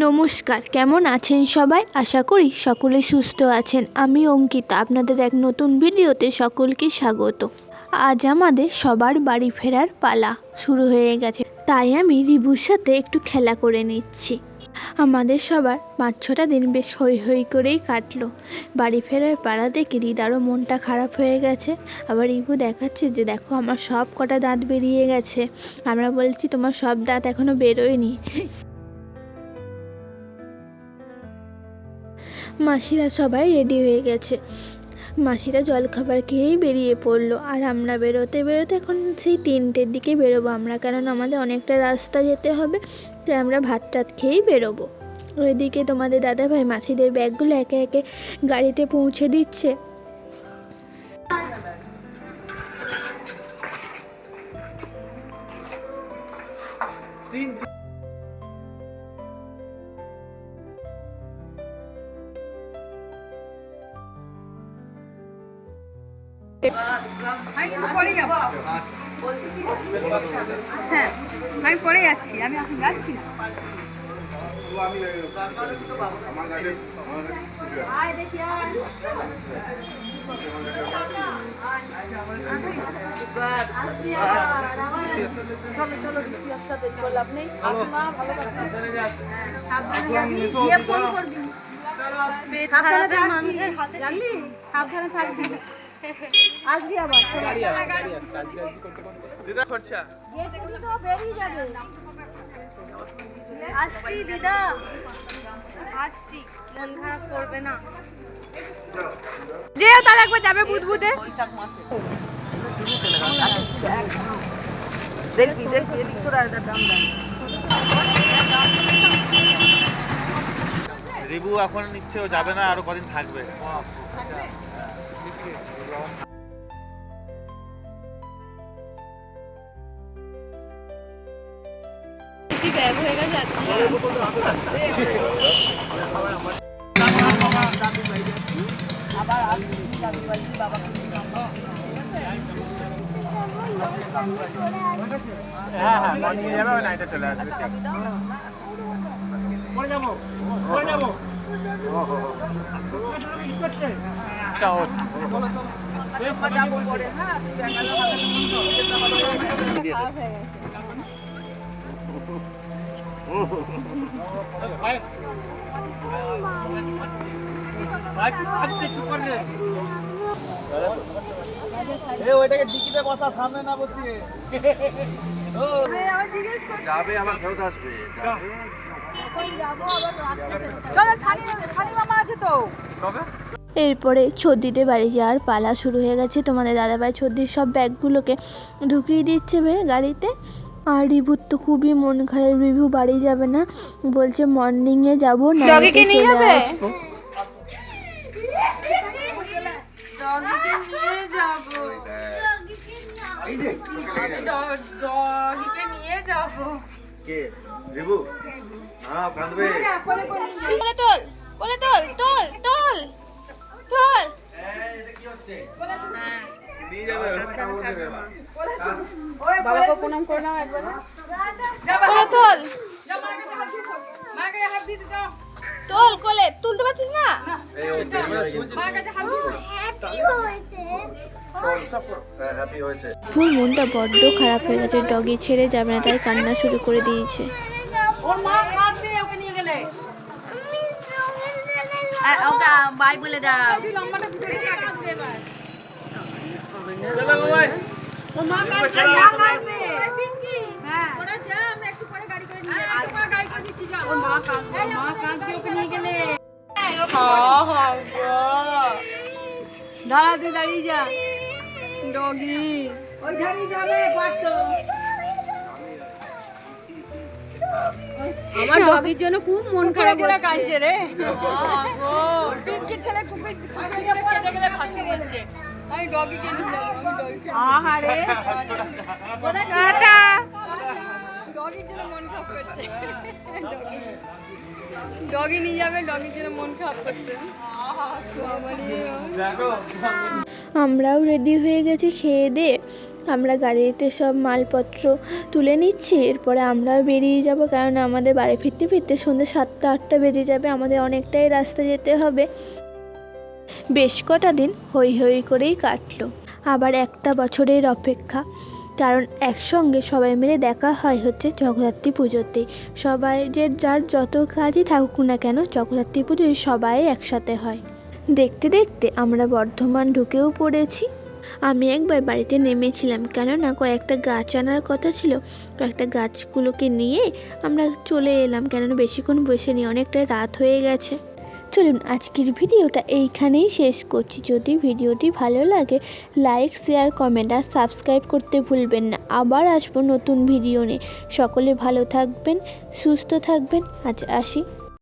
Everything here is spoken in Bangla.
নমস্কার, কেমন আছেন সবাই? আশা করি সকলে সুস্থ আছেন। আমি অঙ্কিতা, আপনাদের এক নতুন ভিডিওতে সকলকে স্বাগত। আজ আমাদের সবার বাড়ি ফেরার পালা শুরু হয়ে গেছে। তাই আমি রিবুর সাথে একটু খেলা করে নিচ্ছি। আমাদের সবার পাঁচ ছটা দিন বেশ হই হই করেই কাটলো। বাড়ি ফেরার পাড়া দেখে দিদারও মনটা খারাপ হয়ে গেছে। আবার রিবু দেখাচ্ছে যে, দেখো, আমার সব কটা দাঁত বেরিয়ে গেছে। আমরা বলছি, তোমার সব দাঁত এখনও বেরোয়নি। মাসিরা সবাই রেডি হয়ে গেছে। মাসিরা জলখাবার খেয়েই বেরিয়ে পড়ল। আর আমরা বেরোতে বেরোতে এখন সেই তিনটের দিকে বেরোবো আমরা কারণ আমাদের অনেকটা রাস্তা যেতে হবে, তাই আমরা ভাত টাত খেয়েই বেরোবো। ওইদিকে তোমাদের দাদাভাই মাসিদের ব্যাগগুলো একে একে গাড়িতে পৌঁছে দিচ্ছে। হ্যাঁ আমি পরে যাচ্ছি আমি এখন যাচ্ছি না। চলো চলো বৃষ্টি আসতে লাভ নেই। ভালো। সাবধানে থাকবি, সাবধানে থাকবি। আসবি আবার। দিদা খরচা? তো বেরিয়ে যাবে। আসছি দিদা। আসছি মন খারাপ করবে না। যে তার একবার যাবে বুদবুদে দেখি দেখি এদিক সরা এটা দাম দাম রিবু এখন নিচ্ছে ও যাবে না আরও কদিন থাকবে। ব্যাগ হয়ে গেছে হ্যাঁ হ্যাঁ নিয়ে যাবে ওই নাইটে চলে আসবে যাব পরে হ্যাঁ ওইটাকে ডিকিতে বসা সামনে না বসিয়ে যাবে আবার ফেরত আসবে। চলো এরপরে ছদ্দিতে বাড়ি যাওয়ার পালা শুরু হয়ে গেছে। তোমাদের দাদাভাই ছদ্দির সব ব্যাগগুলোকে ঢুকিয়ে দিচ্ছে বে গাড়িতে। আর রিভুর তো খুবই মন খারাপ রিভু বাড়ি যাবে না। বলছে মর্নিংয়ে যাব না যাবে? আসব। নিয়ে যাব। কে? রিবু? হ্যাঁ কাঁদবে। কোলে তোল কোলে তোল তোল তোল তোল। বাবাকে প্রণাম করে নাও একবার। কোলে তোল। তোল কোলে তুলতে পারছিস না? ফুল মনটা বড্ড খারাপ হয়ে গেছে ডগি ছেড়ে যাবে না তাই কান্না শুরু করে দিয়েছে। ওর মা কাঁদবে ওকে নিয়ে গেলে। ওটা বাই বলে দাও। লম্বাটা কাঁদবে এবার চলো বাবাই ওর মা কাঁদবে যা কাঁদবে হ্যাঁ পরে হ্যাঁ হ্যাঁ দাঁড়াতে দাঁড়িয়ে যা। ডগি। ওই দাঁড়িয়ে যাবে পারতো। আমার ডগির জন্য খুব মন খারাপ হচ্ছে। কাঁদছে রে। পিঙ্কির ছেলে খুব কেঁদে কেঁদে ভাসিয়ে দিচ্ছে। আমি ডগিকে নিয়ে যাব আমি ডগিকে আহারে। টাটা। ডগির জন্য মন খারাপ করছে। ডগি। নিয়ে যাবে ডগির জন্য মন খারাপ করছে। বাবারে। আমরাও রেডি হয়ে গেছি খেয়ে দিয়ে আমরা গাড়িতে সব মালপত্র তুলে নিচ্ছি, এরপরে আমরাও বেরিয়ে যাব, কারণ আমাদের বাড়ি ফিরতে ফিরতে সন্ধ্যে সাতটা, আটটা বেজে যাবে, আমাদের অনেকটাই রাস্তা যেতে হবে। বেশ কটা দিন হই হই করেই কাটলো। আবার একটা বছরের অপেক্ষা, কারণ একসঙ্গে সবাই মিলে দেখা হয় হচ্ছে জগদ্ধাত্রী পুজোতে। সবাই যে যার যত কাজই থাকুক না কেন, জগদ্ধাত্রী পুজোয় সবাই একসাথে হয়। দেখতে দেখতে আমরা বর্ধমান ঢুকেও পড়েছি। আমি একবার বাড়িতে নেমেছিলাম, কেননা কয়েকটা গাছ আনার কথা ছিল। কয়েকটা গাছগুলোকে নিয়ে আমরা চলে এলাম, কেননা বেশিক্ষণ বসে নি অনেকটা রাত হয়ে গেছে। চলুন, আজকের ভিডিওটা এইখানেই শেষ করছি। যদি ভিডিওটি ভালো লাগে, লাইক, শেয়ার, কমেন্ট আর সাবস্ক্রাইব করতে ভুলবেন না। আবার আসব নতুন ভিডিও নিয়ে। সকলে ভালো থাকবেন, সুস্থ থাকবেন। আজ আসি।